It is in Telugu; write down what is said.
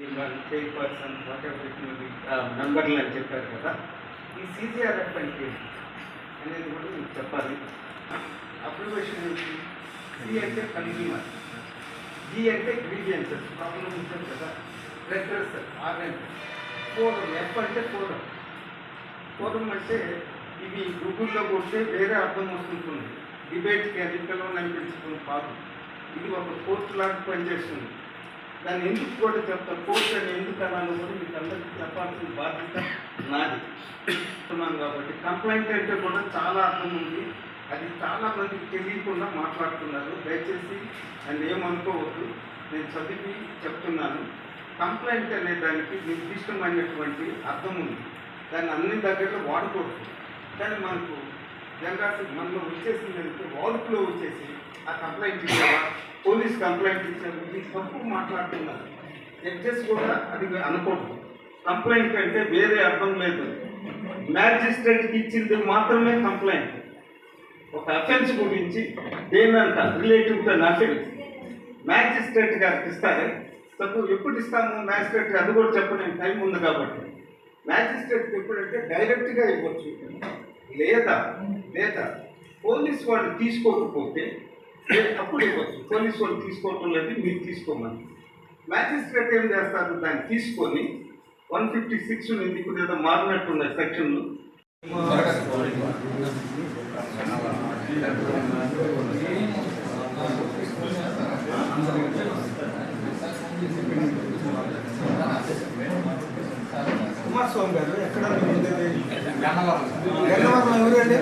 చైర్పర్సన్ వాట్ ఎవర్ మెంబర్లు అని చెప్పారు కదా. ఈ సీజీఆర్ఎఫ్ అంటే అనేది కూడా మీకు చెప్పాలి. అప్లికేషన్ ఏంటి? సి అంటే కన్జ్యూమర్ జీ అంటే గ్రీడియంసెస్ ప్రాబ్లం ఉంటుంది కదా. రెగ్రెస్ ఆర్ అంటే ఫోరం. ఎఫ్ అంటే ఫోరం. ఫోరం అంటే ఇవి గూగుల్లో కొడితే వేరే అర్థం వస్తుంటుంది. డిబేట్కి ఎన్నికల్లో అనిపించుకుని కాదు. ఇది ఒక కోర్టు లాగా పనిచేస్తుంది. దాన్ని ఎందుకు కూడా చెప్తాను కోర్టు అని ఎందుకు అన్నాను కూడా మీకు అందరికీ చెప్పాల్సిన బాధ్యత నాది. చెప్తున్నాను కాబట్టి కంప్లైంట్ అంటే కూడా చాలా అర్థం ఉంది. అది చాలా మందికి తెలియకుండా మాట్లాడుతున్నారు. దయచేసి అని ఏమనుకోవద్దు. నేను చదివి చెప్తున్నాను. కంప్లైంట్ అనే దానికి నిర్దిష్టమైనటువంటి అర్థం ఉంది. దాన్ని అన్ని దగ్గరలో వాడుకోవచ్చు కానీ మనకు జనరాసి మనలో వచ్చేసింది అంటే వచ్చేసి ఆ కంప్లైంట్ ఇచ్చేవా పోలీస్ కంప్లైంట్ ఇచ్చారు. ఇది తప్పు మాట్లాడుతున్నారు. జడ్జెస్ కూడా అది అనుకోవద్దు కంప్లైంట్ అంటే వేరే అర్థం లేదు. మ్యాజిస్ట్రేట్కి ఇచ్చింది మాత్రమే కంప్లైంట్. ఒక అఫెన్స్ గురించి దేనంట రిలేటివ్ టు అఫెన్స్ మ్యాజిస్ట్రేట్ గారికి ఇస్తారే? తప్పు ఎప్పుడు ఇస్తాము మ్యాజిస్ట్రేట్? అది కూడా చెప్పలేని టైం ఉంది కాబట్టి. మ్యాజిస్ట్రేట్కి ఎప్పుడంటే డైరెక్ట్గా ఇవ్వచ్చు. లేదా లేదా పోలీస్ వాళ్ళు తీసుకోకపోతే లే- అప్పుడు ఇవ్వచ్చు పోలీస్ వాళ్ళు తీసుకోవటం లేదు మీరు తీసుకోమని. మ్యాజిస్ట్రేట్ ఏం చేస్తారు? దాన్ని తీసుకొని వన్ ఫిఫ్టీ సిక్స్ ఉంది ఇప్పుడు ఏదో మారినట్టున్నాయి సెక్షన్లు. కుమారస్వామి గారు ఎక్కడ మీరు? గన్నవరం. ఎవరు అండి?